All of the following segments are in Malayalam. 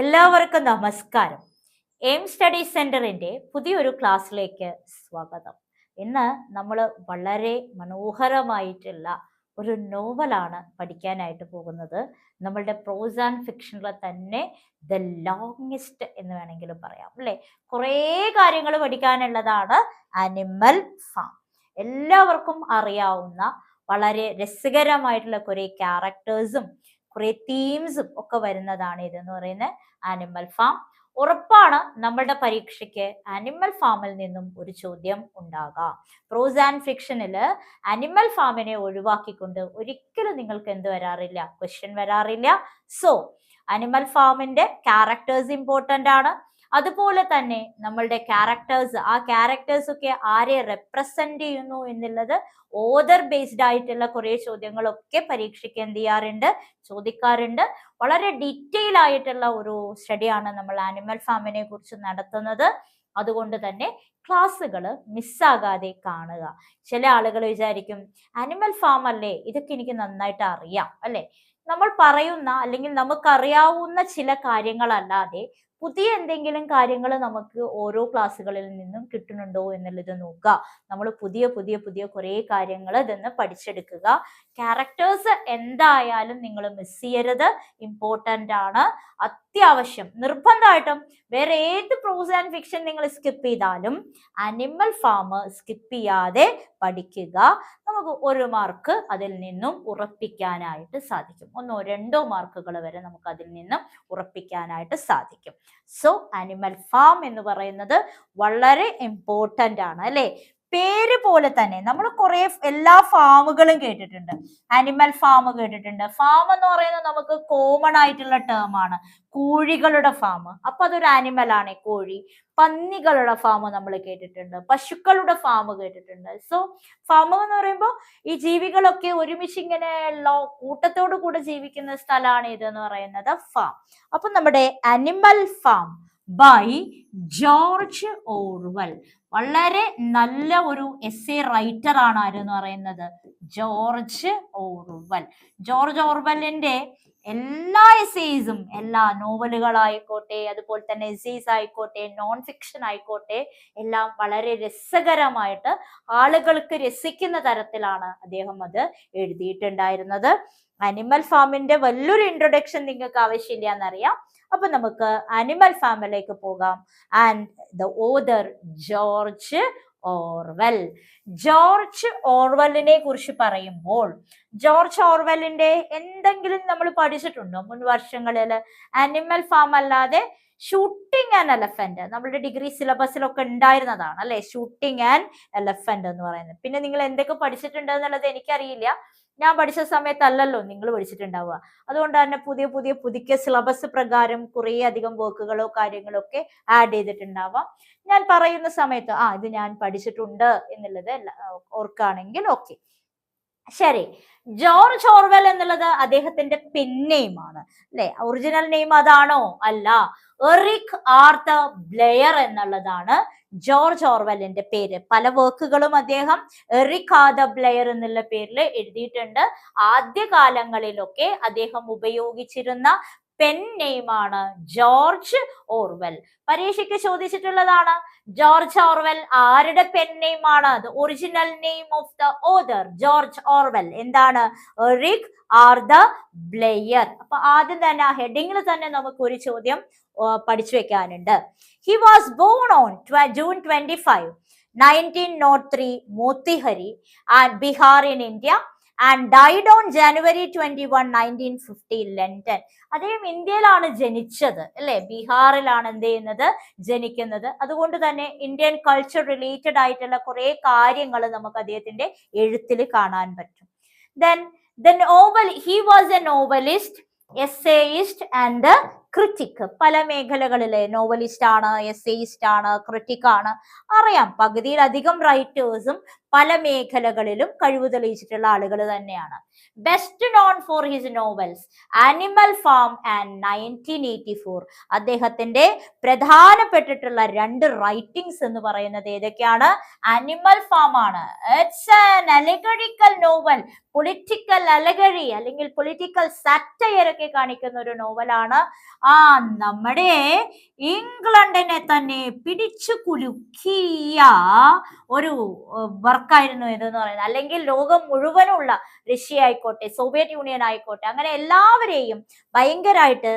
എല്ലാവർക്കും നമസ്കാരം. എയിം സ്റ്റഡി സെന്ററിന്റെ പുതിയൊരു ക്ലാസ്സിലേക്ക് സ്വാഗതം. ഇന്ന് നമ്മൾ വളരെ മനോഹരമായിട്ടുള്ള ഒരു നോവലാണ് പഠിക്കാനായിട്ട് പോകുന്നത്. നമ്മളുടെ പ്രോസ് ആൻഡ് ഫിക്ഷനിലെ തന്നെ ദ ലോങ്സ്റ്റ് എന്ന് വേണമെങ്കിലും പറയാം അല്ലേ? കുറേ കാര്യങ്ങൾ പഠിക്കാനുള്ളതാണ് അനിമൽ ഫാം എല്ലാവർക്കും അറിയാവുന്ന വളരെ രസകരമായിട്ടുള്ള കുറേ ക്യാരക്ടേഴ്സും കുറെ തീംസും ഒക്കെ വരുന്നതാണ് ഇതെന്ന് പറയുന്ന ആനിമൽ ഫാം ഉറപ്പാണ് നമ്മളുടെ പരീക്ഷയ്ക്ക് ആനിമൽ ഫാമിൽ നിന്നും ഒരു ചോദ്യം ഉണ്ടാകാം. പ്രോസ് ആൻഡ് ഫിക്ഷനിൽ ആനിമൽ ഫാമിനെ ഒഴിവാക്കിക്കൊണ്ട് ഒരിക്കലും നിങ്ങൾക്ക് എന്ത് വരാറില്ല? ക്വസ്റ്റ്യൻ വരാറില്ല. സോ അനിമൽ ഫാമിന്റെ ക്യാരക്ടേഴ്സ് ഇമ്പോർട്ടന്റ് ആണ്. അതുപോലെ തന്നെ നമ്മളുടെ ക്യാരക്ടേഴ്സ് ആ ക്യാരക്ടേഴ്സ് ഒക്കെ ആരെ റെപ്രസെന്റ് ചെയ്യുന്നു എന്നുള്ളത് ഓദർ ബേസ്ഡ് ആയിട്ടുള്ള കുറേ ചോദ്യങ്ങളൊക്കെ പരീക്ഷയ്ക്ക് എന്ത് ചെയ്യാറുണ്ട് ചോദിക്കാറുണ്ട്. വളരെ ഡീറ്റെയിൽ ആയിട്ടുള്ള ഒരു സ്റ്റഡിയാണ് നമ്മൾ ആനിമൽ ഫാമിനെ കുറിച്ച് നടത്തുന്നത്. അതുകൊണ്ട് തന്നെ ക്ലാസ്സുകൾ മിസ്സാകാതെ കാണുക. ചില ആളുകൾ വിചാരിക്കും അനിമൽ ഫാം അല്ലേ? ഇതൊക്കെ എനിക്ക് നന്നായിട്ട് അറിയാം. അല്ലേ? നമ്മൾ പറയുന്ന അല്ലെങ്കിൽ നമുക്കറിയാവുന്ന ചില കാര്യങ്ങളല്ലാതെ പുതിയ എന്തെങ്കിലും കാര്യങ്ങൾ നമുക്ക് ഓരോ ക്ലാസ്സുകളിൽ നിന്നും കിട്ടുന്നുണ്ടോ എന്നുള്ളത് നോക്കുക. നമ്മൾ പുതിയ പുതിയ പുതിയ കുറേ കാര്യങ്ങൾ ഇതെന്ന് പഠിച്ചെടുക്കുക. ക്യാരക്ടേഴ്സ് എന്തായാലും നിങ്ങൾ മിസ് ചെയ്യരുത്. ഇമ്പോർട്ടന്റ് ആണ്. അത്യാവശ്യം. നിർബന്ധമായിട്ടും വേറെ ഏത് പ്രോസ് ആൻഡ് ഫിക്ഷൻ നിങ്ങൾ സ്കിപ്പ് ചെയ്താലും അനിമൽ ഫാം സ്കിപ്പ് ചെയ്യാതെ പഠിക്കുക. നമുക്ക് ഒരു മാർക്ക് അതിൽ നിന്നും ഉറപ്പിക്കാനായിട്ട് സാധിക്കും. ഒന്നോ രണ്ടോ മാർക്കുകൾ വരെ നമുക്ക് അതിൽ നിന്നും ഉറപ്പിക്കാനായിട്ട് സാധിക്കും. സോ അനിമൽ ഫാം എന്ന് പറയുന്നത് വളരെ ഇമ്പോർട്ടന്റ് ആണ് അല്ലേ? പേര് പോലെ തന്നെ നമ്മൾ കുറെ എല്ലാ ഫാമുകളും കേട്ടിട്ടുണ്ട്. ആനിമൽ ഫാം കേട്ടിട്ടുണ്ട്. ഫാം എന്ന് പറയുന്നത് നമുക്ക് കോമൺ ആയിട്ടുള്ള ടേം ആണ്. കോഴികളുടെ ഫാം അപ്പൊ അതൊരു ആനിമൽ ആണ് കോഴി. പന്നികളുടെ ഫാം നമ്മൾ കേട്ടിട്ടുണ്ട്. പശുക്കളുടെ ഫാം കേട്ടിട്ടുണ്ട്. സോ ഫാം എന്ന് പറയുമ്പോൾ ഈ ജീവികളൊക്കെ ഒരുമിച്ച് ഇങ്ങനെ കൂട്ടത്തോടു കൂടെ ജീവിക്കുന്ന സ്ഥലമാണ് ഇതെന്ന് പറയുന്നത് ഫാം അപ്പൊ നമ്മുടെ animal farm by George Orwell. വളരെ നല്ല ഒരു എസ് എ റൈറ്റർ ആണ് ആരെന്ന് പറയുന്നത് ജോർജ് ഓർവൽ. ജോർജ് ഓർവലിന്റെ എല്ലാ എസ്സേസും എല്ലാ നോവലുകളായിക്കോട്ടെ അതുപോലെ തന്നെ എസ്സേസ് ആയിക്കോട്ടെ നോൺ ഫിക്ഷൻ ആയിക്കോട്ടെ എല്ലാം വളരെ രസകരമായിട്ട് ആളുകൾക്ക് രസിക്കുന്ന തരത്തിലാണ് അദ്ദേഹം അത് എഴുതിയിട്ടുണ്ടായിരുന്നത്. അനിമൽ ഫാമിന്റെ വലിയൊരു ഇൻട്രൊഡക്ഷൻ നിങ്ങൾക്ക് ആവശ്യമില്ല എന്നറിയാം അപ്പൊ നമുക്ക് അനിമൽ ഫാമിലേക്ക് പോകാം. And the other George Orwell. George ഓർവെല്ലിനെ കുറിച്ച് പറയുമ്പോൾ ജോർജ് ഓർവെല്ലിന്റെ എന്തെങ്കിലും നമ്മൾ പഠിച്ചിട്ടുണ്ടോ മുൻ വർഷങ്ങളിൽ? അനിമൽ ഫാം അല്ലാതെ ഷൂട്ടിംഗ് ആൻഡ് എലഫന്റ് നമ്മുടെ ഡിഗ്രി സിലബസിലൊക്കെ ഉണ്ടായിരുന്നതാണ് അല്ലെ? ഷൂട്ടിംഗ് ആൻഡ് എലഫന്റ് എന്ന് പറയുന്നത്. പിന്നെ നിങ്ങൾ എന്തൊക്കെ പഠിച്ചിട്ടുണ്ടെന്നുള്ളത് എനിക്കറിയില്ല. ഞാൻ പഠിച്ച സമയത്തല്ലല്ലോ നിങ്ങൾ പഠിച്ചിട്ടുണ്ടാവുക. അതുകൊണ്ട് തന്നെ പുതിയ പുതിയ പുതുക്കിയ സിലബസ് പ്രകാരം കുറേ അധികം വർക്കുകളോ കാര്യങ്ങളോ ഒക്കെ ആഡ് ചെയ്തിട്ടുണ്ടാവാം ഞാൻ പറയുന്ന സമയത്ത് ആ ഇത് ഞാൻ പഠിച്ചിട്ടുണ്ട് എന്നുള്ളത് ഓർക്കുകയാണെങ്കിൽ ഓക്കെ ശരി. ജോർജ് ഓർവെൽ എന്നുള്ളത് അദ്ദേഹത്തിന്റെ പെൻ നെയിമാണ് അല്ലെ? ഒറിജിനൽ നെയിം അതാണോ? അല്ല. എറിക് ആർത്ത ബ്ലെയർ എന്നുള്ളതാണ് ജോർജ് ഓർവെല്ലിന്റെ പേര്. പല വർക്കുകളും അദ്ദേഹം എറിക് ആദ ബ്ലെയർ എന്നുള്ള പേരിൽ എഴുതിയിട്ടുണ്ട്. ആദ്യ കാലങ്ങളിലൊക്കെ അദ്ദേഹം ഉപയോഗിച്ചിരുന്ന പെൻ നെയിമാണ് ജോർജ് ഓർവെൽ. പരീക്ഷയ്ക്ക് ചോദിച്ചിട്ടുള്ളതാണ് ജോർജ് ഓർവെൽ ആരുടെ പെൻ നെയ്മാണ് അത് original name of the other George Orwell. എന്താണ്? Eric Arthur Blair. അപ്പൊ ആദ്യം തന്നെ ആ ഹെഡിങ്ങിൽ തന്നെ നമുക്ക് ഒരു ചോദ്യം പഠിച്ചു വെക്കാനുണ്ട്. He was born on June twenty five nineteen nought three Motihari and Bihar in India and died on January twenty one nineteen fifty London അദ്ദേഹം ഇന്ത്യയിലാണ് ജനിച്ചത് അല്ലെ? ബീഹാറിലാണ് എന്ത് ചെയ്യുന്നത്? ജനിക്കുന്നത്. അതുകൊണ്ട് തന്നെ ഇന്ത്യൻ കൾച്ചർ റിലേറ്റഡ് ആയിട്ടുള്ള കുറെ കാര്യങ്ങൾ നമുക്ക് അദ്ദേഹത്തിന്റെ എഴുത്തിൽ കാണാൻ പറ്റും. Then the novel he was a novelist essayist and critic പല മേഖലകളിലെ നോവലിസ്റ്റ് ആണ് എസ്സേയിസ്റ്റ് ആണ് അറിയാം പകുതിയിലധികം റൈറ്റേഴ്സും പല മേഖലകളിലും കഴിവ് തെളിയിച്ചിട്ടുള്ള ആളുകൾ തന്നെയാണ്. Best known for his novels animal farm and nineteen eighty four അദ്ദേഹത്തിന്റെ പ്രധാനപ്പെട്ടിട്ടുള്ള രണ്ട് റൈറ്റിംഗ്സ് എന്ന് പറയുന്നത് ഏതൊക്കെയാണ്? ആനിമൽ ഫാം ആണ്. It's an allegorical novel political allegory അല്ലെങ്കിൽ പൊളിറ്റിക്കൽ സാറ്റയർ ഒക്കെ കാണിക്കുന്ന ഒരു നോവലാണ് ആ നമ്മുടെ ഇംഗ്ലണ്ടിനെ തന്നെ പിടിച്ചു കുലുക്കിയ ഒരു വർക്കായിരുന്നു ഇതെന്ന് പറയുന്നത്. അല്ലെങ്കിൽ ലോകം മുഴുവനുള്ള റഷ്യ ആയിക്കോട്ടെ സോവിയറ്റ് യൂണിയൻ ആയിക്കോട്ടെ അങ്ങനെ എല്ലാവരെയും ഭയങ്കരമായിട്ട്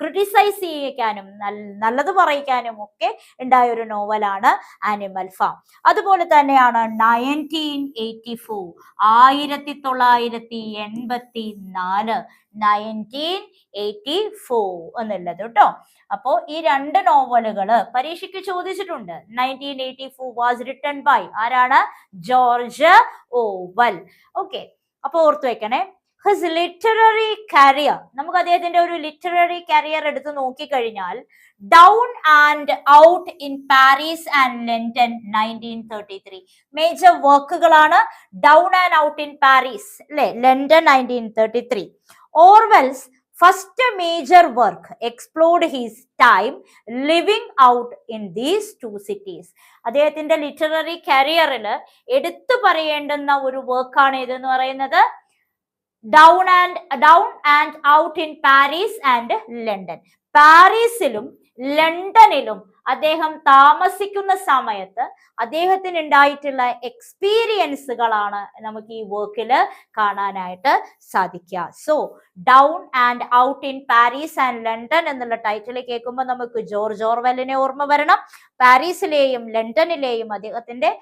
ക്രിട്ടിസൈസ് ചെയ്യിക്കാനും നല്ലത് പറയിക്കാനും ഒക്കെ ഉണ്ടായ ഒരു നോവലാണ് ആനിമൽ ഫാം അതുപോലെ തന്നെയാണ് നയന്റീൻ എയ്റ്റി ഫോർ ആയിരത്തി തൊള്ളായിരത്തി എൺപത്തി നാല് നയന്റീൻ എയ്റ്റി ഫോർ എന്നുള്ളത് കേട്ടോ അപ്പോ ഈ രണ്ട് നോവലുകൾ പരീക്ഷയ്ക്ക് ചോദിച്ചിട്ടുണ്ട്. Nineteen eighty four was written by ആരാണ്? George Orwell. ഓക്കെ അപ്പൊ ഓർത്തു വെക്കണേ. ഹിസ് ലിറ്റററി കരിയർ നമുക്ക് അദ്ദേഹത്തിന്റെ ഒരു ലിറ്റററി കരിയർ എടുത്ത് നോക്കിക്കഴിഞ്ഞാൽ down and out in Paris and London nineteen thirty three major വർക്കുകളാണ് down and out in Paris അല്ലെ London nineteen thirty three Orwell's first major work explored his time living out in these two cities അദ്ദേഹത്തിന്റെ ലിറ്റററി കരിയറിൽ എടുത്തു പറയേണ്ടുന്ന ഒരു വർക്കാണ് ഇതെന്ന് പറയുന്നത്? Down and down and out in Paris and London പാരീസിലും ലണ്ടനിലും അദ്ദേഹം താമസിക്കുന്ന സമയത്ത് അദ്ദേഹത്തിന് ഉണ്ടായിട്ടുള്ള എക്സ്പീരിയൻസുകളാണ് നമുക്ക് ഈ വർക്കിൽ കാണാനായിട്ട് സാധിക്കുക. So down and out in Paris and London എന്നുള്ള ടൈറ്റിൽ കേൾക്കുമ്പോൾ നമുക്ക് ജോർജ് ഓർവെലിനെ ഓർമ്മ വരണം. പാരീസിലെയും ലണ്ടനിലെയും അദ്ദേഹത്തിന്റെ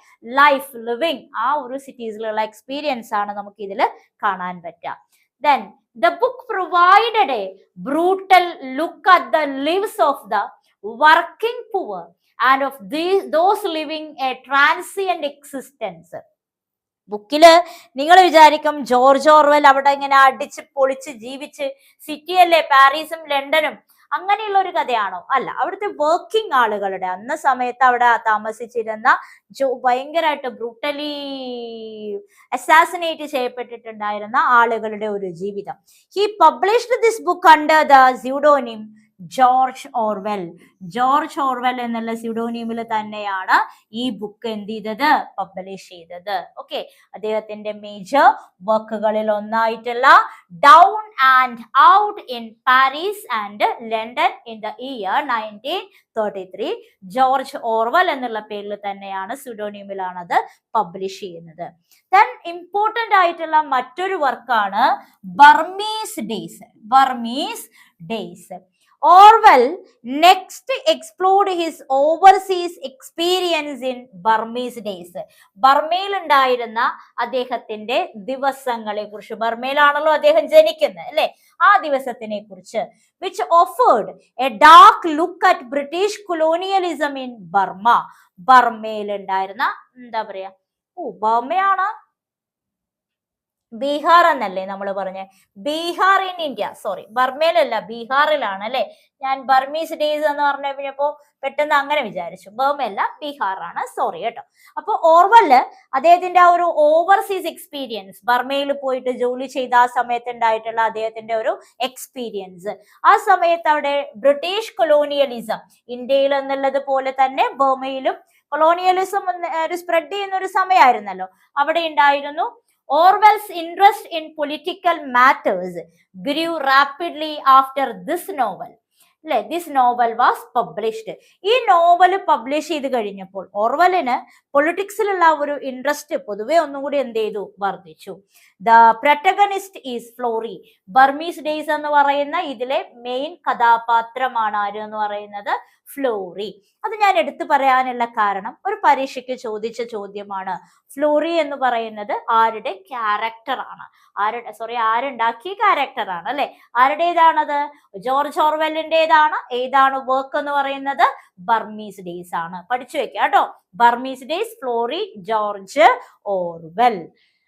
ലൈഫ് ലിവിങ് ആ ഒരു സിറ്റീസിലുള്ള എക്സ്പീരിയൻസ് ആണ് നമുക്ക് ഇതിൽ കാണാൻ പറ്റുക. Then the book provided a brutal look at the lives of the working poor and of those living a transient existence ബുക്കിൽ നിങ്ങൾ വിചാരിക്കും ജോർജ് ഓർവെൽ അവിടെ ഇങ്ങനെ അടിച്ച് പൊളിച്ച് ജീവിച്ച് സിറ്റിയല്ലേ പാരീസും ലണ്ടനും അങ്ങനെയുള്ള ഒരു കഥയാണോ? അല്ല അവിടുത്തെ വർക്കിംഗ് ആളുകളുടെ അന്ന സമയത്ത് അവിടെ താമസിച്ചിരുന്ന ജോ ഭയങ്കരമായിട്ട് ബ്രൂട്ടലി അസാസിനേറ്റ് ചെയ്യപ്പെട്ടിട്ടുണ്ടായിരുന്ന ആളുകളുടെ ഒരു ജീവിതം. He published this book under the pseudonym George Orwell. George Orwell എന്നുള്ള സ്യൂഡോനിയമിൽ തന്നെയാണ് ഈ ബുക്ക് എന്ത് ചെയ്തത്? പബ്ലിഷ് ചെയ്തത്. ഓക്കെ അദ്ദേഹത്തിന്റെ മേജർ വർക്കുകളിൽ ഒന്നായിട്ടുള്ള down and out in Paris and London in the year nineteen thirty three George Orwell എന്നുള്ള പേരിൽ തന്നെയാണ് സുഡോനിയമിലാണ് അത് പബ്ലിഷ് ചെയ്യുന്നത്. ദെൻ ഇമ്പോർട്ടന്റ് ആയിട്ടുള്ള മറ്റൊരു വർക്കാണ് Burmese days Burmese days Orwell next explored his overseas experience in Burmese days ബർമയിൽ ഉണ്ടായിരുന്ന അദ്ദേഹത്തിന്റെ ദിവസങ്ങളെ കുറിച്ച് ബർമയിലാണല്ലോ അദ്ദേഹം ജനിക്കുന്നത് അല്ലെ? ആ ദിവസത്തിനെ കുറിച്ച് which offered a dark look at British colonialism in Burma ബർമയിൽ ഉണ്ടായിരുന്ന എന്താ പറയാ? ഓ ബർമയാണ് ബീഹാർ എന്നല്ലേ നമ്മൾ പറഞ്ഞ? Bihar in India. സോറി ബർമയിലല്ല ബീഹാറിലാണ് അല്ലെ ഞാൻ ബർമീസ് ഡേയ്സ് എന്ന് പറഞ്ഞു കഴിഞ്ഞപ്പോ പെട്ടെന്ന് അങ്ങനെ വിചാരിച്ചു. ബർമയല്ല ബീഹാറാണ്. സോറി കേട്ടോ. അപ്പൊ ഓർവൽ അദ്ദേഹത്തിന്റെ ആ ഒരു ഓവർസീസ് എക്സ്പീരിയൻസ് ബർമയിൽ പോയിട്ട് ജോലി ചെയ്ത ആ സമയത്ത് ഉണ്ടായിട്ടുള്ള അദ്ദേഹത്തിന്റെ ഒരു എക്സ്പീരിയൻസ് ആ സമയത്ത് അവിടെ ബ്രിട്ടീഷ് കൊളോണിയലിസം ഇന്ത്യയിൽ എന്നുള്ളത് പോലെ തന്നെ ബർമയിലും കൊളോണിയലിസം ഒരു സ്പ്രെഡ് ചെയ്യുന്ന ഒരു സമയമായിരുന്നല്ലോ. അവിടെ ഉണ്ടായിരുന്നു Orwell's interest in political matters grew rapidly after this novel അല്ലെ ദിസ് നോവൽ വാസ് പബ്ലിഷ്ഡ് ഈ നോവൽ പബ്ലിഷ് ചെയ്ത് കഴിഞ്ഞപ്പോൾ ഓർവലിന് പൊളിറ്റിക്സിലുള്ള ഒരു ഇൻട്രസ്റ്റ് പൊതുവെ ഒന്നുകൂടി എന്ത് ചെയ്തു? വർദ്ധിച്ചു. The protagonist is Flory Burmese days എന്ന് പറയുന്ന ഇതിലെ മെയിൻ കഥാപാത്രമാണ് ആര് എന്ന് പറയുന്നത്? ഫ്ലോറി. അത് ഞാൻ എടുത്തു പറയാനുള്ള കാരണം ഒരു പരീക്ഷയ്ക്ക് ചോദിച്ച ചോദ്യമാണ്. ഫ്ലോറി എന്ന് പറയുന്നത് ആരുടെ? ക്യാരക്ടറാണ് ആരുടെ സോറി ആരുണ്ടാക്കിയ ക്യാരക്ടറാണ് അല്ലെ? ആരുടേതാണത്? ജോർജ് ഓർവെല്ലിന്റെതാണ് ഏതാണ് വർക്ക് എന്ന് പറയുന്നത്? ബർമീസ് ഡേയ്സ് ആണ്. പഠിച്ചു വെക്കുക കേട്ടോ. Burmese days Flory George Orwell.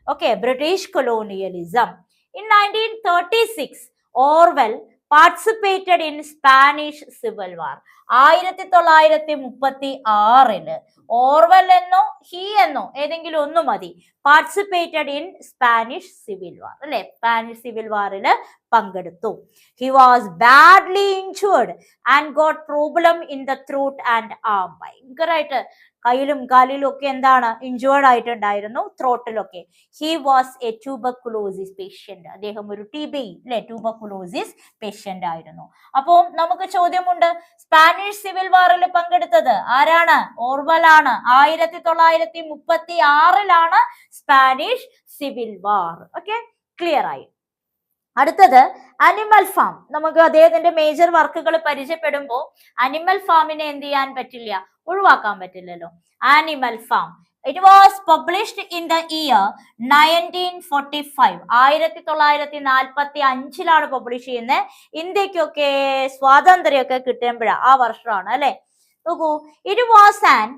Okay British colonialism in nineteen thirty six Orwell participated in Spanish civil war ആയിരത്തി തൊള്ളായിരത്തി മുപ്പത്തി ആറിൽ ഓർവൽ എന്നോ ഹി എന്നോ ഏതെങ്കിലും ഒന്ന് മതി. Participated in Spanish civil war അല്ലെ? സ്പാനിഷ് സിവിൽ വാറിൽ പങ്കെടുത്തു. He was badly injured and got problem in the throat and arm ഭയങ്കരമായിട്ട് കയ്യിലും കാലിലും ഒക്കെ എന്താണ്? ഇഞ്ചുവേർഡ് ആയിട്ടുണ്ടായിരുന്നു ത്രോട്ടിലൊക്കെ he was a tuberculosis patient അദ്ദേഹം ഒരു ടി ബി അല്ലെ ട്യൂബക്കുലോസിസ് പേഷ്യന്റ് ആയിരുന്നു. അപ്പോൾ നമുക്ക് ചോദ്യമുണ്ട് സ്പാനിഷ് സിവിൽ വാറിൽ പങ്കെടുത്തത് ആരാണ്? ഓർവലാണ്. ആയിരത്തി തൊള്ളായിരത്തി മുപ്പത്തി ആറിലാണ് Spanish civil war okay clear ആയി. അടുത്തത് അനിമൽ ഫാം നമുക്ക് അദ്ദേഹത്തിന്റെ മേജർ വർക്കുകൾ പരിചയപ്പെടുമ്പോൾ അനിമൽ ഫാമിനെ എന്ത് ചെയ്യാൻ പറ്റില്ല? ഒഴിവാക്കാൻ പറ്റില്ലല്ലോ. Animal farm it was published in the year nineteen forty five ആയിരത്തി തൊള്ളായിരത്തി നാൽപ്പത്തി അഞ്ചിലാണ് പബ്ലിഷ് ചെയ്യുന്നത്. ഇന്ത്യക്കൊക്കെ സ്വാതന്ത്ര്യമൊക്കെ കിട്ടുമ്പോഴാണ് ആ വർഷമാണ് അല്ലെ? നോക്കൂ it was an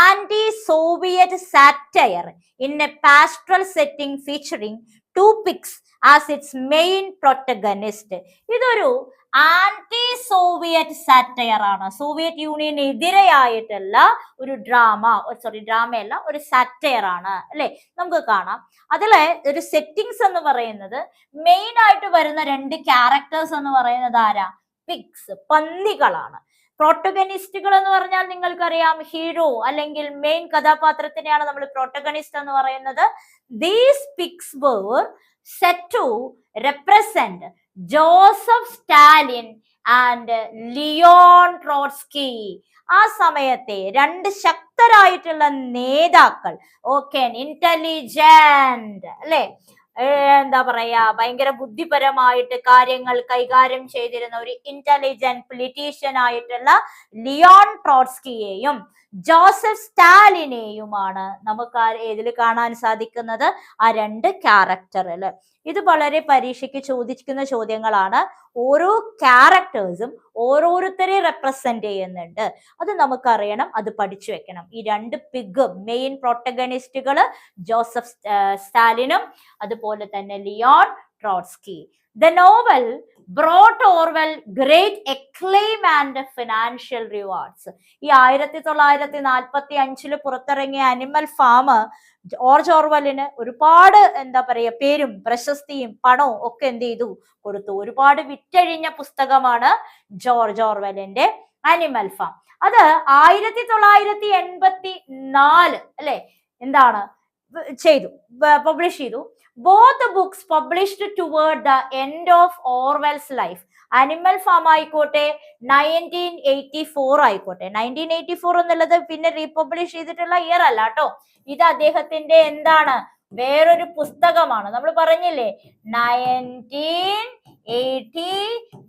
anti Soviet satire in a pastoral setting featuring two pigs as its main protagonist ഇതൊരു ആന്റി സോവിയറ്റ് സാറ്റയർ ആണ്. സോവിയറ്റ് യൂണിയന് എതിരെയായിട്ടുള്ള ഒരു ഡ്രാമ സോറി ഡ്രാമയല്ല ഒരു സാറ്റയർ ആണ്. അല്ലെ? നമുക്ക് കാണാം. അതിലെ ഒരു സെറ്റിങ്സ് എന്ന് പറയുന്നത് മെയിൻ ആയിട്ട് വരുന്ന രണ്ട് ക്യാരക്ടേഴ്സ് എന്ന് പറയുന്നത് ആരാ? പിക്സ് പന്നികളാണ്. പ്രോട്ടഗനിസ്റ്റുകൾ എന്ന് പറഞ്ഞാൽ നിങ്ങൾക്കറിയാം ഹീറോ അല്ലെങ്കിൽ മെയിൻ കഥാപാത്രത്തിനെയാണ് നമ്മൾ പ്രോട്ടഗണിസ്റ്റ് എന്ന് പറയുന്നത്. These pigs were set to represent Joseph Stalin and Leon Trotsky. ആ സമയത്തെ രണ്ട് ശക്തരായിട്ടുള്ള നേതാക്കൾ ഓക്കെ ഇന്റലിജന്റ് അല്ലെ? എന്താ പറയാ ഭയങ്കര ബുദ്ധിപരമായിട്ട് കാര്യങ്ങൾ കൈകാര്യം ചെയ്തിരുന്ന ഒരു ഇന്റലിജന്റ് പൊളിറ്റീഷ്യൻ ആയിട്ടുള്ള ലിയോൺ ട്രോട്സ്കിയെയും ജോസഫ് സ്റ്റാലിനെയുമാണ് നമുക്ക് ആ ഇതിൽ കാണാൻ സാധിക്കുന്നത് ആ രണ്ട് ക്യാരക്ടറിൽ ഇത് വളരെ പരീക്ഷയ്ക്ക് ചോദിക്കുന്ന ചോദ്യങ്ങളാണ്. ഓരോ ക്യാരക്ടേഴ്സും ഓരോരുത്തരെ റെപ്രസെന്റ് ചെയ്യുന്നുണ്ട്. അത് നമുക്കറിയണം അത് പഠിച്ചു വെക്കണം. ഈ രണ്ട് പിഗ് മെയിൻ പ്രൊട്ടഗണിസ്റ്റുകൾ ജോസഫ് സ്റ്റാലിനും അതുപോലെ തന്നെ Leon Trotsky the novel brought Orwell great acclaim and financial rewards ഈ ആയിരത്തി തൊള്ളായിരത്തി നാൽപ്പത്തി അഞ്ചിൽ പുറത്തിറങ്ങിയ അനിമൽ ഫാം ജോർജ് ഓർവലിന് ഒരുപാട് എന്താ പറയുക പേരും പ്രശസ്തിയും പണവും ഒക്കെ എന്ത് ചെയ്തു? കൊടുത്തു. ഒരുപാട് വിറ്റഴിഞ്ഞ പുസ്തകമാണ് ജോർജ് ഓർവലിന്റെ അനിമൽ ഫാം അത് ആയിരത്തി തൊള്ളായിരത്തി എൺപത്തി നാല് അല്ലെ എന്താണ്? ചെയ്തു പബ്ലിഷ് ചെയ്തു. Both books published toward the end of Orwell's life animal farm ആയിക്കോട്ടെ നയന്റീൻ എയ്റ്റി ഫോർ ആയിക്കോട്ടെ. നയന്റീൻ എയ്റ്റി ഫോർ എന്നുള്ളത് പിന്നെ റീപബ്ലിഷ് ചെയ്തിട്ടുള്ള ഇയർ അല്ല കേട്ടോ. ഇത് അദ്ദേഹത്തിന്റെ എന്താണ്? വേറൊരു പുസ്തകമാണ്. നമ്മൾ പറഞ്ഞില്ലേ? നയന്റീൻ എയ്റ്റി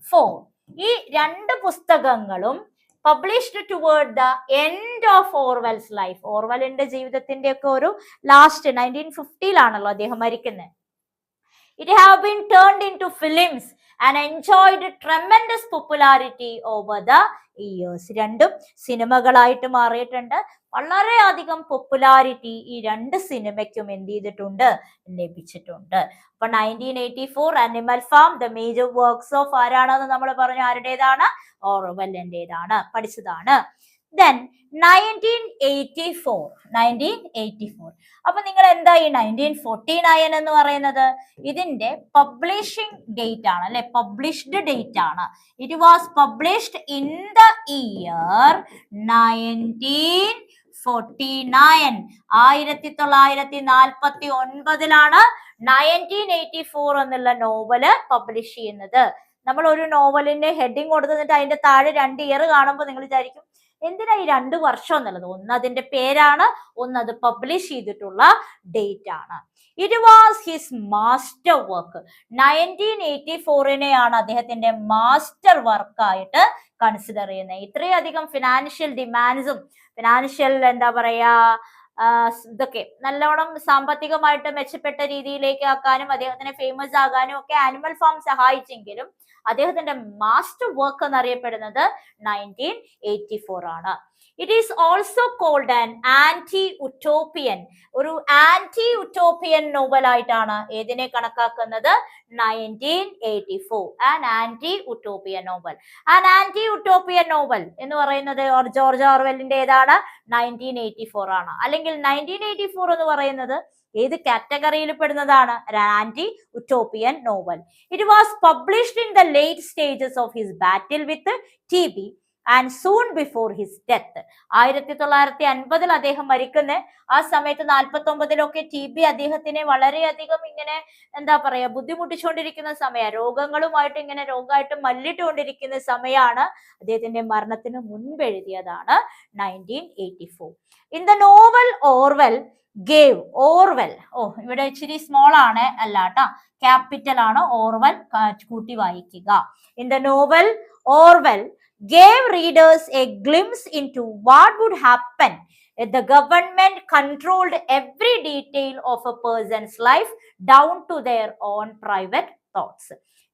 ഫോർ ഈ രണ്ട് പുസ്തകങ്ങളും published toward the end of Orwell's life ഓർവെലിന്റെ ജീവിതത്തിന്റെ ഒക്കെ ഒരു ലാസ്റ്റ് നയന്റീൻ ഫിഫ്റ്റിയിലാണല്ലോ അദ്ദേഹം മരിക്കുന്നത് it have been turned into films and enjoyed tremendous popularity over the years രണ്ടും സിനിമകളായിട്ട് മാറിയിട്ടുണ്ട്. വളരെയധികം പോപ്പുലാരിറ്റി ഈ രണ്ട് സിനിമയ്ക്കും എന്ത് ചെയ്തിട്ടുണ്ട്? ലഭിച്ചിട്ടുണ്ട്. അപ്പൊ nineteen eighty four animal farm the major works of ആരാണെന്ന് നമ്മൾ പറഞ്ഞു? ആരുടേതാണ്? ഓർവെല്ലിന്റെതാണ് പഠിച്ചതാണ്. Then nineteen eighty four nineteen eighty four അപ്പൊ നിങ്ങൾ എന്താ ഈ നയന്റീൻ ഫോർട്ടി നയൻ എന്ന് പറയുന്നത്? ഇതിന്റെ പബ്ലിഷിംഗ് ഡേറ്റ് ആണ് അല്ലെ? പബ്ലിഷ്ഡ് ഡേറ്റ് ആണ്. It was published in the year nineteen forty nine ആയിരത്തി തൊള്ളായിരത്തി നാൽപ്പത്തി ഒൻപതിലാണ് നയന്റീൻ എയ്റ്റി ഫോർ എന്നുള്ള നോവൽ പബ്ലിഷ് ചെയ്യുന്നത്. നമ്മൾ ഒരു നോവലിന്റെ ഹെഡിങ് കൊടുത്തിട്ട് അതിന്റെ താഴെ രണ്ട് ഇയർ കാണുമ്പോൾ നിങ്ങൾ വിചാരിക്കും എന്തിനാ ഈ രണ്ട് വർഷം എന്നുള്ളത്? ഒന്ന് അതിന്റെ പേരാണ് ഒന്ന് അത് പബ്ലിഷ് ചെയ്തിട്ടുള്ള ഡേറ്റ് ആണ്. It was his master work nineteen eighty ഫോറിനെയാണ് അദ്ദേഹത്തിന്റെ മാസ്റ്റർ വർക്കായിട്ട് കൺസിഡർ ചെയ്യുന്നത്. ഇത്രയധികം ഫിനാൻഷ്യൽ ഡിമാൻഡ്സും ഫിനാൻഷ്യൽ എന്താ പറയാ ഇതൊക്കെ നല്ലോണം സാമ്പത്തികമായിട്ട് മെച്ചപ്പെട്ട രീതിയിലേക്ക് ആക്കാനും അദ്ദേഹത്തിനെ ഫേമസ് ആകാനും ഒക്കെ ആനിമൽ ഫാം സഹായിച്ചെങ്കിലും അദ്ദേഹത്തിന്റെ മാസ്റ്റർ വർക്ക് എന്നറിയപ്പെടുന്നത് നയന്റീൻ എയ്റ്റി ഫോർ ആണ്. It is also called an anti utopian ഒരു ആന്റി ഉറ്റോപ്പിയൻ നോവൽ ആയിട്ടാണ് ഏതിനെ കണക്കാക്കുന്നത്? Nineteen eighty four an anti utopian novel an anti utopian novel എന്ന് പറയുന്നത് ജോർജ് ഓർവെല്ലിന്റെ ഏതാണ്? നയന്റീൻ എയ്റ്റി ഫോർ ആണ്. അല്ലെങ്കിൽ നയന്റീൻ എയ്റ്റി ഫോർ എന്ന് പറയുന്നത് ഏത് കാറ്റഗറിയിൽ പെടുന്നതാണ്? Anti utopian novel it was published in the late stages of his battle with T B and soon before his death ആയിരത്തി തൊള്ളായിരത്തി അൻപതിൽ അദ്ദേഹം മരിക്കുന്ന. ആ സമയത്ത് നാൽപ്പത്തി ഒമ്പതിലൊക്കെ ടി ബി അദ്ദേഹത്തിനെ വളരെയധികം ഇങ്ങനെ എന്താ പറയാ ബുദ്ധിമുട്ടിച്ചുകൊണ്ടിരിക്കുന്ന സമയ. രോഗങ്ങളുമായിട്ട് ഇങ്ങനെ രോഗമായിട്ട് മല്ലിട്ടുകൊണ്ടിരിക്കുന്ന സമയമാണ് അദ്ദേഹത്തിന്റെ മരണത്തിന് മുൻപ് എഴുതിയതാണ് nineteen eighty four in the novel Orwell gave Orwell ഓ ഇവിടെ ഇച്ചിരി സ്മോൾ ആണ് അല്ല ക്യാപിറ്റൽ ആണ് ഓർവെൽ കൂട്ടി വായിക്കുക. In the novel Orwell gave readers a glimpse into what would happen if the government controlled every detail of a person's life down to their own private thoughts.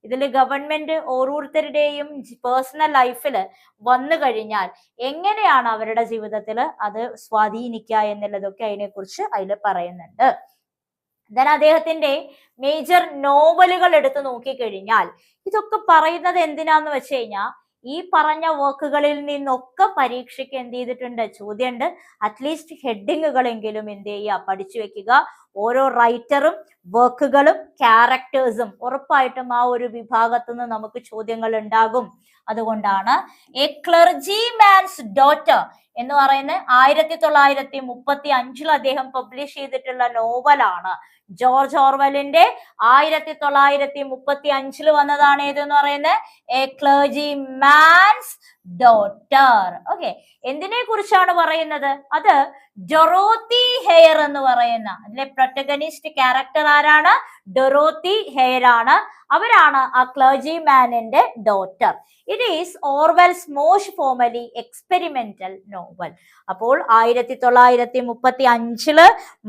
ഇതിൽ ഗവൺമെന്റ് ഓരോരുത്തരുടെയും പേഴ്സണൽ ലൈഫിൽ വന്നു കഴിഞ്ഞാൽ എങ്ങനെയാണ് അവരുടെ ജീവിതത്തിൽ അത് സ്വാധീനിക്കുക എന്നുള്ളതൊക്കെ അതിനെക്കുറിച്ച് അതിൽ പറയുന്നുണ്ട് ദൻ അദ്ദേഹത്തിന്റെ മേജർ നോവലുകൾ എടുത്തു നോക്കിക്കഴിഞ്ഞാൽ ഇതൊക്കെ പറയുന്നത് എന്തിനാന്ന് വെച്ച് കഴിഞ്ഞാൽ ഈ പറഞ്ഞ വർക്കുകളിൽ നിന്നൊക്കെ പരീക്ഷയ്ക്ക് എന്ത് ചെയ്തിട്ടുണ്ട്? ചോദ്യമുണ്ട് അറ്റ്ലീസ്റ്റ് ഹെഡിങ്ങുകളെങ്കിലും എന്ത് ചെയ്യുക? പഠിച്ചു വെക്കുക. ഓരോ റൈറ്ററും വർക്കുകളും ക്യാരക്ടേഴ്സും ഉറപ്പായിട്ടും ആ ഒരു വിഭാഗത്തു നിന്ന് നമുക്ക് ചോദ്യങ്ങൾ ഉണ്ടാകും. അതുകൊണ്ടാണ് എ ക്ലർജി മാൻസ് ഡോട്ടർ എന്ന് പറയുന്നത് ആയിരത്തി തൊള്ളായിരത്തി മുപ്പത്തി അഞ്ചിൽ അദ്ദേഹം പബ്ലിഷ് ചെയ്തിട്ടുള്ള നോവലാണ് ജോർജ് ഓർവലിന്റെ ആയിരത്തി തൊള്ളായിരത്തി മുപ്പത്തി അഞ്ചിൽ വന്നതാണ് ഏതെന്ന് പറയുന്നത്? A clergyman's daughter okay എന്തിനെ കുറിച്ചാണ് പറയുന്നത്? അത് ഡൊറോത്തി ഹെയർ എന്ന് പറയുന്ന അതിലെ പ്രൊട്ടഗനിസ്റ്റ് ക്യാരക്ടർ ആരാണ്? ഡൊറോത്തി ഹെയർ ആണ്. അവരാണ് ആ ക്ലേജി മാനിന്റെ daughter it is Orwell's most formally experimental novel അപ്പോൾ ആയിരത്തി തൊള്ളായിരത്തി മുപ്പത്തി അഞ്ചിൽ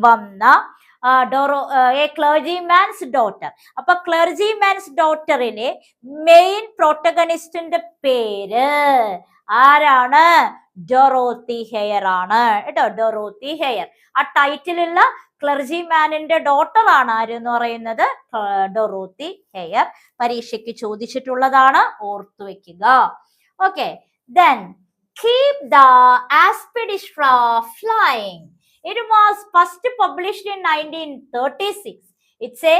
വന്ന ഡോറോ എ ക്ലർജി മാൻസ് ഡോട്ടർ അപ്പൊ ക്ലർജി മാൻസ് ഡോട്ടറിലെ മെയിൻ പ്രോട്ടഗണിസ്റ്റിന്റെ പേര് ആരാണ്? ഡൊറോത്തി ഹെയർ ആണ്. കേട്ടോ ഡൊറോത്തി ഹെയർ ആ ടൈറ്റിലുള്ള ക്ലർജി മാനിന്റെ ഡോട്ടർ ആണ് ആര് എന്ന് പറയുന്നത് ഡൊറോത്തി ഹെയർ പരീക്ഷയ്ക്ക് ചോദിച്ചിട്ടുള്ളതാണ്. ഓർത്തു വെക്കുക. Okay then keep the aspidistra flying It was first published in 1936. It's a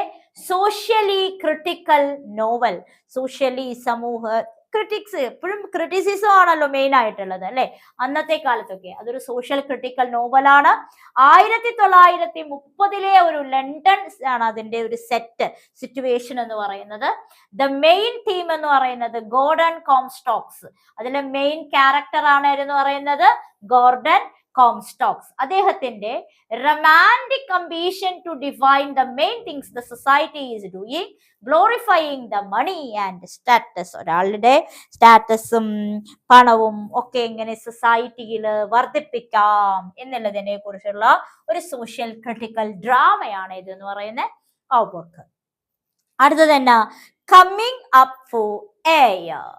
socially critical novel. Socially സമൂഹ ക്രിറ്റിക്സ് എപ്പോഴും ക്രിറ്റിസിസം ആണല്ലോ മെയിൻ ആയിട്ടുള്ളത് അല്ലെ? അന്നത്തെ കാലത്തൊക്കെ. അതൊരു സോഷ്യൽ ക്രിട്ടിക്കൽ നോവലാണ് ആയിരത്തി തൊള്ളായിരത്തി മുപ്പതിലെ ഒരു ലണ്ടൻ ആണ് അതിന്റെ ഒരു സെറ്റ് സിറ്റുവേഷൻ എന്ന് പറയുന്നത്. ദ മെയിൻ തീം എന്ന് പറയുന്നത് ഗോർഡൻ കോംസ്റ്റോക്സ് അതിലെ മെയിൻ ക്യാരക്ടർ ആണ് എന്ന് പറയുന്നത് ഗോർഡൻ കോംസ്റ്റോക്സ് അദ്ദേഹത്തിന്റെ romantic ambition to define the main things the society is doing glorifying the money and status ഒരാളുടെ സ്റ്റാറ്റസും പണവും ഒക്കെ എങ്ങനെ സൊസൈറ്റിയിൽ വർദ്ധിപ്പിക്കാം എന്നുള്ളതിനെ കുറിച്ചുള്ള ഒരു സോഷ്യൽ ക്രിട്ടിക്കൽ ഡ്രാമയാണ് ഇത് എന്ന് പറയുന്ന ആ വർക്ക് അടുത്തത് തന്നെ coming up for air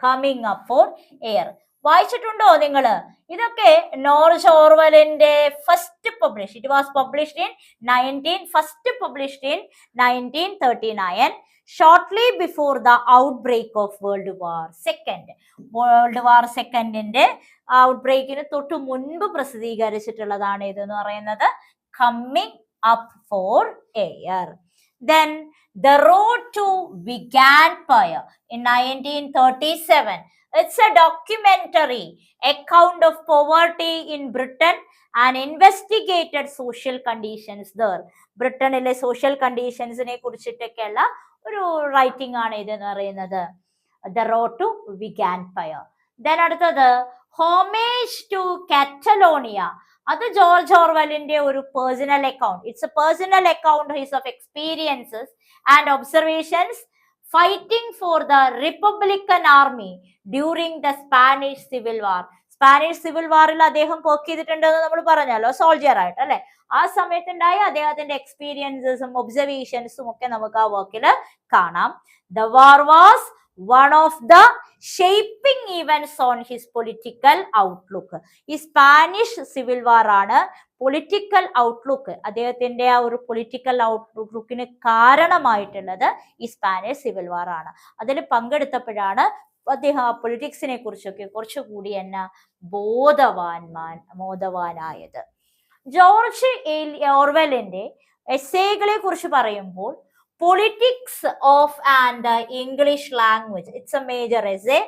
coming up for air വായിച്ചിട്ടുണ്ടോ നിങ്ങൾ ഇതൊക്കെ George ഓർവലിന്റെ first publish it was published in nineteen first published in nineteen thirty nine shortly before the outbreak of world war second world war സെക്കൻഡിന്റെ ഔട്ട് ബ്രേക്കിന് തൊട്ട് മുൻപ് പ്രസിദ്ധീകരിച്ചിട്ടുള്ളതാണ് ഇതെന്ന് പറയുന്നത്? Coming up for air then the road to Wigan Pier in nineteen thirty seven It's a documentary account of poverty in Britain and investigated social conditions there. ബ്രിട്ടനിലെ സോഷ്യൽ കണ്ടീഷൻസിനെ കുറിച്ചിട്ടൊക്കെയുള്ള ഒരു റൈറ്റിംഗ് ആണ് ഇത് എന്ന് പറയുന്നത്. The road to Wigan Pier then അടുത്തത് ഹോമേജ് ടു കാറ്റലോണിയ അത് ജോർജ് ഓർവലിന്റെ ഒരു personal account it's a personal account his of experiences and observations fighting for the republican army during the Spanish civil war Spanish civil വാറിൽ അദ്ദേഹം പോക്ക് ചെയ്തിട്ടുണ്ടെന്ന് നമ്മൾ പറഞ്ഞല്ലോ സോൾജിയർ ആയിട്ട് അല്ലെ? ആ സമയത്തുണ്ടായ അദ്ദേഹത്തിന്റെ എക്സ്പീരിയൻസസും ഒബ്സർവേഷൻസും ഒക്കെ നമുക്ക് ആ വർക്കിൽ കാണാം. The war was one of the shaping events on his political outlook ഈ സ്പാനിഷ് സിവിൽ വാർ ആണ് പൊളിറ്റിക്കൽ ഔട്ട്ലുക്ക് അദ്ദേഹത്തിന്റെ ആ ഒരു പൊളിറ്റിക്കൽ ഔട്ട്ലുക്കിന് കാരണമായിട്ടുള്ളത് ഈ സ്പാനിഷ് സിവിൽ വാർ ആണ്. അതിൽ പങ്കെടുത്തപ്പോഴാണ് അദ്ദേഹം ആ പൊളിറ്റിക്സിനെ കുറിച്ചൊക്കെ കുറച്ചുകൂടി എന്ന ബോധവാൻമാൻ ബോധവാനായത്. ജോർജ് ഓർവെലിന്റെ എസ്സേകളെ കുറിച്ച് പറയുമ്പോൾ politics of and English language it's a major major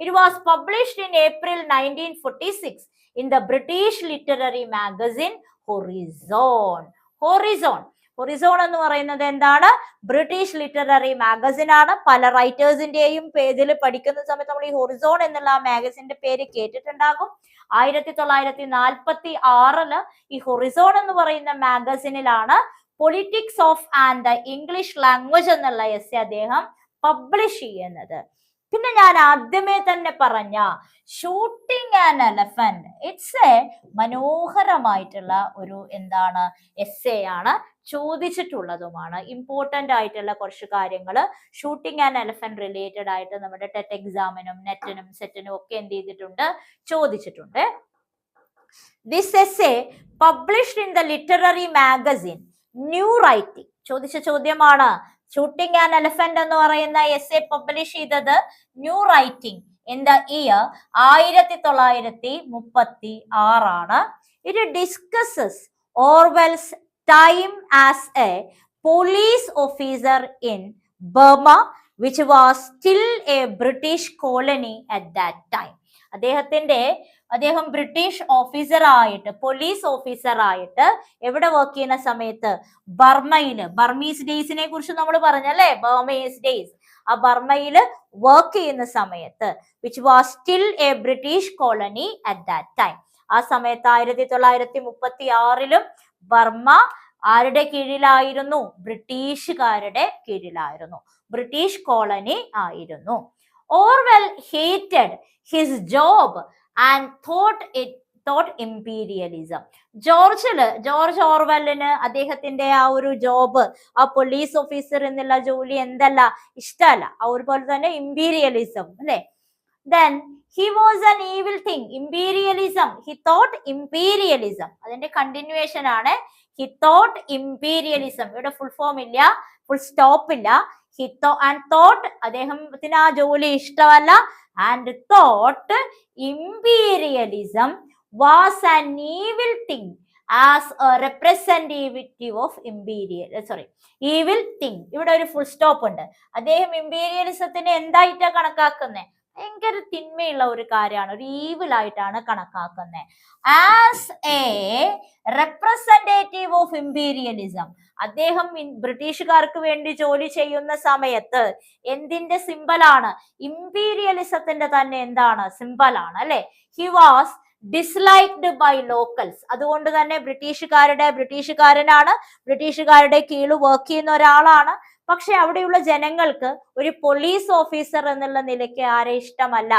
it was published in April nineteen forty six in the British literary magazine Horizon Horizon Horizon എന്ന് പറയുന്നത് എന്താണ്? ബ്രിട്ടീഷ് ലിറ്റററി മാഗസിൻ ആണ്. പല റൈറ്റേഴ്സിന്റെയും പേജിൽ പഠിക്കുന്ന സമയത്ത് നമ്മൾ ഈ ഹൊറിസോൺ എന്നുള്ള മാഗസിന്റെ പേര് കേട്ടിട്ടുണ്ടാകും. ആയിരത്തി തൊള്ളായിരത്തി നാൽപ്പത്തി ആറിൽ ഈ ഹൊറിസോൺ എന്ന് പറയുന്ന മാഗസിനിലാണ് politics of and the English language എന്നുള്ള എസ് അദ്ദേഹം പബ്ലിഷ് ചെയ്യുന്നത്. പിന്നെ ഞാൻ ആദ്യമേ തന്നെ പറഞ്ഞ shooting and elephant it's a മനോഹരമായിട്ടുള്ള ഒരു എന്താണ് എസ് ആണ് ചോദിച്ചിട്ടുള്ളതുമാണ്. ഇമ്പോർട്ടന്റ് ആയിട്ടുള്ള കുറച്ച് കാര്യങ്ങൾ ഷൂട്ടിംഗ് ആൻഡ് എലഫന്റ് റിലേറ്റഡ് ആയിട്ട് നമ്മുടെ ടെറ്റ് എക്സാമിനും നെറ്റിനും സെറ്റിനും ഒക്കെ എന്ത് ചെയ്തിട്ടുണ്ട് ചോദിച്ചിട്ടുണ്ട്. This essay published in the literary magazine new writing ചോദിച്ച ചോദ്യമാണ്. ഷൂട്ടിംഗ് ആൻഡ് എലഫന്റ് എന്ന് പറയുന്ന എസ് എ പബ്ലിഷ് ചെയ്തത് new writing in the year ആയിരത്തി തൊള്ളായിരത്തി മുപ്പത്തി ആറാണ് ഇത് discusses Orwell's time as a police officer in Burma which was still a British colony at that time അദ്ദേഹത്തിന്റെ അദ്ദേഹം ബ്രിട്ടീഷ് ഓഫീസറായിട്ട് പോലീസ് ഓഫീസറായിട്ട് എവിടെ വർക്ക് ചെയ്യുന്ന സമയത്ത്? ബർമയിൽ. ബർമീസ് ഡേയ്സിനെ കുറിച്ച് നമ്മൾ പറഞ്ഞല്ലേ? ബർമീസ് ഡേയ്സ് ആ ബർമയിൽ വർക്ക് ചെയ്യുന്ന സമയത്ത് which was still a British colony at that time ആ സമയത്ത് ആയിരത്തി തൊള്ളായിരത്തി മുപ്പത്തി ആറിലും ബർമ ആരുടെ കീഴിലായിരുന്നു? ബ്രിട്ടീഷുകാരുടെ കീഴിലായിരുന്നു. ബ്രിട്ടീഷ് കോളനി ആയിരുന്നു. Orwell hated his job and thought it thought imperialism ജോർജിൽ George ഓർവെല്ലിന് അദ്ദേഹത്തിന്റെ ആ ഒരു ജോബ് ആ പോലീസ് ഓഫീസർ എന്നുള്ള ജോലി എന്തല്ല? ഇഷ്ടമല്ല അതുപോലെ തന്നെ ഇമ്പീരിയലിസം അല്ലെ? Then he was an evil thing imperialism he thought imperialism അതിന്റെ കണ്ടിന്യൂവേഷൻ ആണ്. ഹി തോട്ട് ഇമ്പീരിയലിസം ഇവിടെ ഫുൾ ഫോം ഇല്ല. ഫുൾ സ്റ്റോപ്പ് ഇല്ല. ഹി തോ ആൻഡ് തോട്ട് അദ്ദേഹത്തിന് ആ ജോലി ഇഷ്ടമല്ല. And thought imperialism was an evil thing as a representative of imperial sorry evil thing ഇവിടെ ഒരു ഫുൾ സ്റ്റോപ്പ് ഉണ്ട്. അദ്ദേഹം ഇമ്പീരിയലിസത്തിനെ എന്തായിട്ടാണ് കണക്കാക്കുന്നത് ഭയങ്കര തിന്മയുള്ള ഒരു കാര്യമാണ്. ഒരു ഈവിൽ ആയിട്ടാണ് കണക്കാക്കുന്നത്. As a representative of imperialism അദ്ദേഹം ബ്രിട്ടീഷുകാർക്ക് വേണ്ടി ജോലി ചെയ്യുന്ന സമയത്ത് എന്തിന്റെ സിമ്പലാണ് ഇമ്പീരിയലിസത്തിന്റെ തന്നെ എന്താണ്? സിമ്പലാണ് അല്ലെ? He was disliked by locals അതുകൊണ്ട് തന്നെ ബ്രിട്ടീഷുകാരുടെ ബ്രിട്ടീഷുകാരനാണ് ബ്രിട്ടീഷുകാരുടെ കീഴിൽ വർക്ക് ചെയ്യുന്ന ഒരാളാണ്. പക്ഷെ അവിടെയുള്ള ജനങ്ങൾക്ക് ഒരു പോലീസ് ഓഫീസർ എന്നുള്ള നിലയ്ക്ക് ആരെ ഇഷ്ടമല്ല?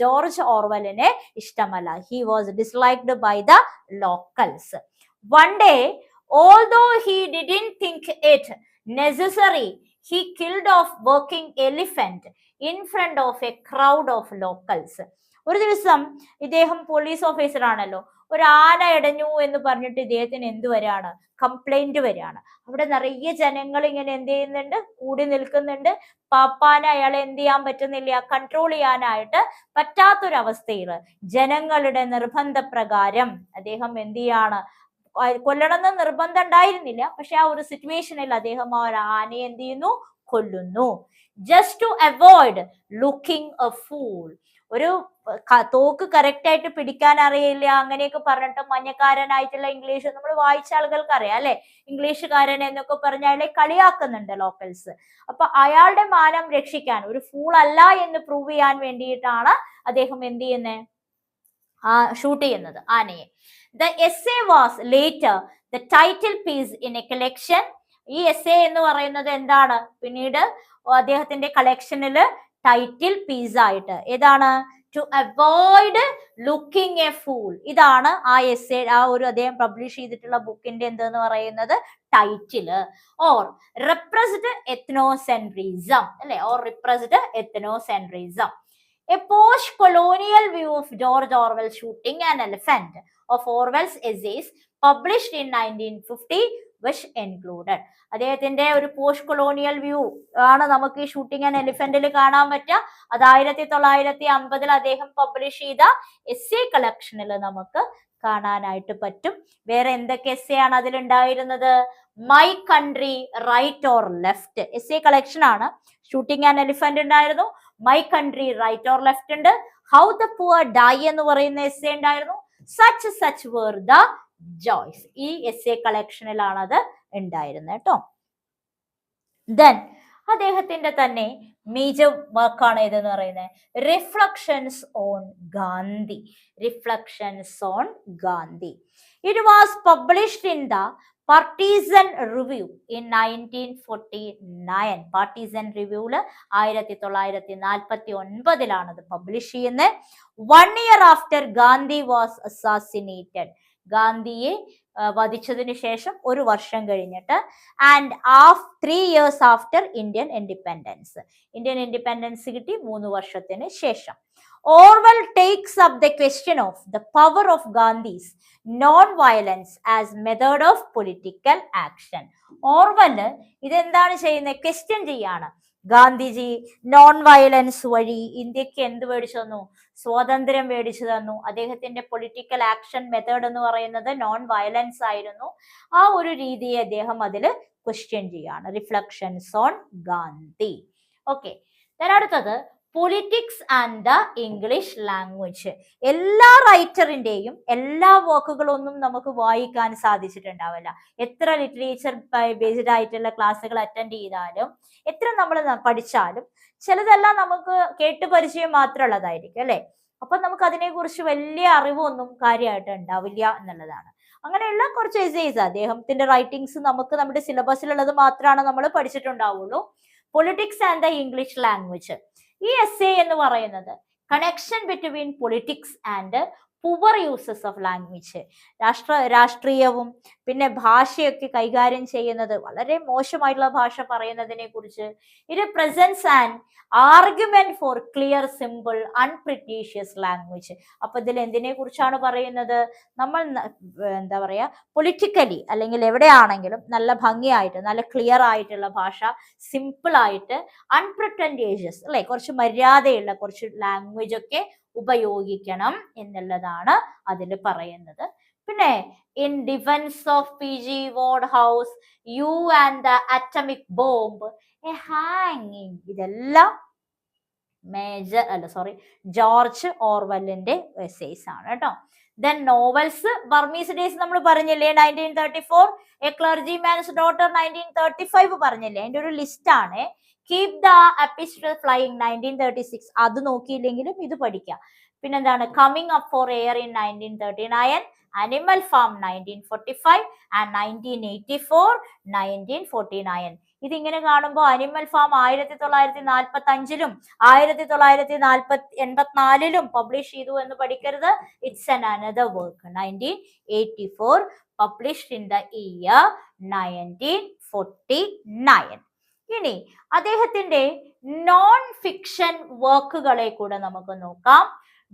ജോർജ് ഓർവലിനെ ഇഷ്ടമല്ല. He was disliked by the locals one day although he didn't think it necessary he killed of working elephant in front of a crowd of locals ഒരു ദിവസം ഇദ്ദേഹം പോലീസ് ഓഫീസർ ആണല്ലോ ഒരു ആന ഇടഞ്ഞു എന്ന് പറഞ്ഞിട്ട് ഇദ്ദേഹത്തിന് എന്ത് വരികയാണ്? കംപ്ലൈന്റ് വരികയാണ്. അവിടെ നിറയെ ജനങ്ങൾ ഇങ്ങനെ എന്ത് ചെയ്യുന്നുണ്ട്? കൂടി നിൽക്കുന്നുണ്ട്. പാപ്പാനെ അയാളെ എന്ത് ചെയ്യാൻ പറ്റുന്നില്ല. കൺട്രോൾ ചെയ്യാനായിട്ട് പറ്റാത്തൊരവസ്ഥയിൽ ജനങ്ങളുടെ നിർബന്ധപ്രകാരം അദ്ദേഹം എന്ത് ചെയ്യാണ്? കൊല്ലണമെന്ന് നിർബന്ധം ഉണ്ടായിരുന്നില്ല. പക്ഷെ ആ ഒരു സിറ്റുവേഷനിൽ അദ്ദേഹം ആ ഒരു ആനയെ എന്ത് ചെയ്യുന്നു? കൊല്ലുന്നു. Just to avoid looking a fool ഒരു തോക്ക് കറക്റ്റ് ആയിട്ട് പിടിക്കാൻ അറിയില്ല അങ്ങനെയൊക്കെ പറഞ്ഞിട്ട് മഞ്ഞക്കാരനായിട്ടുള്ള ഇംഗ്ലീഷ് നമ്മൾ വായിച്ച ആളുകൾക്ക് അറിയാം അല്ലെ? ഇംഗ്ലീഷുകാരൻ എന്നൊക്കെ പറഞ്ഞ അയാളെ കളിയാക്കുന്നുണ്ട് ലോക്കൽസ് അപ്പൊ അയാളുടെ മാനം രക്ഷിക്കാൻ ഒരു ഫൂൾ അല്ല എന്ന് പ്രൂവ് ചെയ്യാൻ വേണ്ടിയിട്ടാണ് അദ്ദേഹം എന്ത് ചെയ്യുന്നത് ആ ഷൂട്ട് ചെയ്യുന്നത് ആനയെ. The essay was later the title piece in a collection ഈ എസ് എ എന്ന് പറയുന്നത് എന്താണ്? പിന്നീട് അദ്ദേഹത്തിന്റെ കളക്ഷനിൽ ടൈറ്റിൽ പീസ് ആയിട്ട്. ഏതാണ്? To avoid looking a fool ഇതാണ് ആ എസ് ആ ഒരു അദ്ദേഹം പബ്ലിഷ് ചെയ്തിട്ടുള്ള ബുക്കിന്റെ എന്തെന്ന് പറയുന്നത്? ടൈറ്റിൽ ഓർ റെപ്രസെന്റ് എത്നോസെൻട്രിസം അല്ലെ? Or repressed ethnocentrism a post colonial view of George Orwell shooting shooting elephant of Orwell's essay published in nineteen 1950 which included അദ്ദേഹത്തിന്റെ ഒരു പോസ്റ്റ് കൊളോണിയൽ വ്യൂ ആണ് നമുക്ക് ഈ ഷൂട്ടിംഗ് ആൻഡ് എലിഫന്റിൽ കാണാൻ പറ്റുക. അത് ആയിരത്തി തൊള്ളായിരത്തി അമ്പതിൽ അദ്ദേഹം പബ്ലിഷ് ചെയ്ത എസ് എ കളക്ഷനിൽ നമുക്ക് കാണാനായിട്ട് പറ്റും. വേറെ എന്തൊക്കെ എസ് എ ആണ് അതിലുണ്ടായിരുന്നത്? My country right or left essay collection ആണ് ഷൂട്ടിംഗ് ആൻഡ് എലിഫന്റ് ഉണ്ടായിരുന്നു. My country right or left ഉണ്ട്. ഹൗ ദ പുവർ ഡൈ എന്ന് പറയുന്ന എസ് എ ഉണ്ടായിരുന്നു. Such such were the joys ഈ എസ് എ കളക്ഷനിലാണ് അത് ഉണ്ടായിരുന്നത് കേട്ടോ ദെൻ അദ്ദേഹത്തിന്റെ തന്നെ മേജർ വർക്കാണ് ഇതെന്ന് പറയുന്നത്? Reflections on Gandhi reflections on Gandhi it was published in the partisan review in nineteen forty nine partisan reveal ആയിരത്തി തൊള്ളായിരത്തി നാൽപ്പത്തി ഒൻപതിലാണ് അത് പബ്ലിഷ് ചെയ്യുന്നത്. One year after Gandhi was assassinated ഗാന്ധിയെ വധിച്ചതിന് ശേഷം ഒരു വർഷം കഴിഞ്ഞിട്ട് and half three years after Indian independence Indian independence കിട്ടി മൂന്ന് വർഷത്തിന് ശേഷം. Orwell takes up the question of the power of Gandhi's non violence as method of political action Orwell ഇതെന്താണ് ചെയ്യുന്നത്? ക്വസ്റ്റ്യൻ ചെയ്യാണ്. ഗാന്ധിജി നോൺ വയലൻസ് വഴി ഇന്ത്യയ്ക്ക് എന്ത് മേടിച്ചു തന്നു സ്വാതന്ത്ര്യം മേടിച്ചു തന്നു. അദ്ദേഹത്തിന്റെ പൊളിറ്റിക്കൽ ആക്ഷൻ മെത്തേഡ് എന്ന് പറയുന്നത് നോൺ വയലൻസ് ആയിരുന്നു. ആ ഒരു രീതിയെ അദ്ദേഹം അതിൽ ക്വസ്റ്റ്യൻ ചെയ്യാണ് റിഫ്ലക്ഷൻസ് ഓൺ ഗാന്ധി ഓക്കെ അടുത്തത് politics and the English language എല്ലാ റൈറ്ററിന്റെയും എല്ലാ വർക്കുകളൊന്നും നമുക്ക് വായിക്കാൻ സാധിച്ചിട്ടുണ്ടാവില്ല. എത്ര ലിറ്ററേച്ചർ ബേസ്ഡ് ആയിട്ടുള്ള ക്ലാസ്സുകൾ അറ്റൻഡ് ചെയ്താലും എത്ര നമ്മൾ പഠിച്ചാലും ചിലതെല്ലാം നമുക്ക് കേട്ട് പരിചയം മാത്രമുള്ളതായിരിക്കും അല്ലെ? അപ്പൊ നമുക്ക് അതിനെക്കുറിച്ച് വലിയ അറിവൊന്നും കാര്യമായിട്ട് ഉണ്ടാവില്ല എന്നുള്ളതാണ്. അങ്ങനെയുള്ള കുറച്ച് എസേസ് അദ്ദേഹത്തിന്റെ റൈറ്റിംഗ്സ് നമുക്ക് നമ്മുടെ സിലബസിലുള്ളത് മാത്രമാണ് നമ്മൾ പഠിച്ചിട്ടുണ്ടാവുള്ളൂ. Politics and the English language ഈ എസ് എ എന്ന് പറയുന്നത് connection between politics and poor uses of language രാഷ്ട്ര രാഷ്ട്രീയവും പിന്നെ ഭാഷയൊക്കെ കൈകാര്യം ചെയ്യുന്നത് വളരെ മോശമായിട്ടുള്ള ഭാഷ പറയുന്നതിനെ കുറിച്ച്. ഇത് presents and argument for clear simple unpretentious language അപ്പൊ ഇതിൽ എന്തിനെ കുറിച്ചാണ് പറയുന്നത്? നമ്മൾ എന്താ പറയാ പൊളിറ്റിക്കലി അല്ലെങ്കിൽ എവിടെയാണെങ്കിലും നല്ല ഭംഗിയായിട്ട് നല്ല ക്ലിയർ ആയിട്ടുള്ള ഭാഷ സിമ്പിൾ ആയിട്ട് അൺപ്രിറ്റന്റേഷ്യസ് അല്ലെ? കുറച്ച് മര്യാദയുള്ള കുറച്ച് ലാംഗ്വേജ് ഒക്കെ ഉപയോഗിക്കണം എന്നുള്ളതാണ് അതിൽ പറയുന്നത്. പിന്നെ in defence of P G Wodehouse you and the atomic bomb a ഹാങ്ങിങ് ഇതെല്ലാം മേജർ അല്ല സോറി ജോർജ് ഓർവെല്ലിന്റെ എസ്സേസ് ആണ് കേട്ടോ. ദെൻ നോവൽസ് ബർമീസ് ഡേയ്സ് നമ്മൾ പറഞ്ഞില്ലേ nineteen thirty four a clergyman's daughter nineteen thirty five പറഞ്ഞില്ലേ അതിന്റെ ഒരു ലിസ്റ്റ് ആണ്. Keep the aspidistra flying nineteen thirty six അത് നോക്കിയില്ലെങ്കിലും ഇത് പഠിക്കാം. പിന്നെന്താണ്? Coming up for air in nineteen thirty nine animal farm nineteen forty five and nineteen eighty four nineteen forty nine ഇതിങ്ങനെ കാണുമ്പോൾ അനിമൽ ഫാം ആയിരത്തി തൊള്ളായിരത്തി നാൽപ്പത്തി അഞ്ചിലും ആയിരത്തി തൊള്ളായിരത്തി നാൽപ്പത്തി എൺപത്തിനാലിലും പബ്ലിഷ് ചെയ്തു എന്ന് പഠിക്കരുത്. It's an another work nineteen eighty four published in the year nineteen forty nine ഇനി അദ്ദേഹത്തിന്റെ നോൺ ഫിക്ഷൻ വർക്കുകളെ കൂടെ നമുക്ക് നോക്കാം.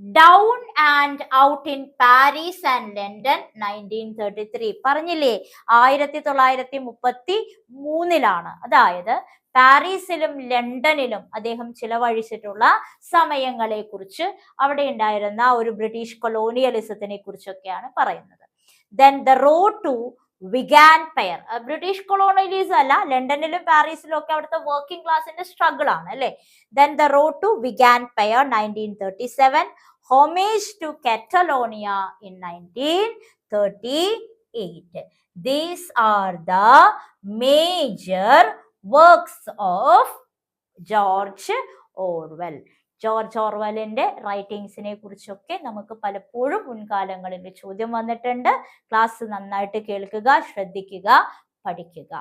Down and out in Paris and London nineteen thirty three പറഞ്ഞില്ലേ? ആയിരത്തി തൊള്ളായിരത്തി മുപ്പത്തി മൂന്നിലാണ് അതായത് പാരീസിലും ലണ്ടനിലും അദ്ദേഹം ചിലവഴിച്ചിട്ടുള്ള സമയങ്ങളെ കുറിച്ച് അവിടെ ഉണ്ടായിരുന്ന ഒരു ബ്രിട്ടീഷ് കൊളോണിയലിസത്തിനെ കുറിച്ചൊക്കെയാണ് പറയുന്നത്. Then the road to Wigan pier British colonialism അല്ല ലണ്ടനിലും പാരീസിലും ഒക്കെ അവിടുത്തെ വർക്കിംഗ് ക്ലാസിന്റെ സ്ട്രഗിൾ ആണ് അല്ലെ? Then the road to Wigan pier nineteen thirty seven Catalonia in nineteen thirty eight these are the major works of George Orwell George ഓർവെലിന്റെ റൈറ്റിങ്സിനെ കുറിച്ചൊക്കെ നമുക്ക് പലപ്പോഴും മുൻകാലങ്ങളിൽ ചോദ്യം വന്നിട്ടുണ്ട്. ക്ലാസ് നന്നായിട്ട് കേൾക്കുക ശ്രദ്ധിക്കുക പഠിക്കുക.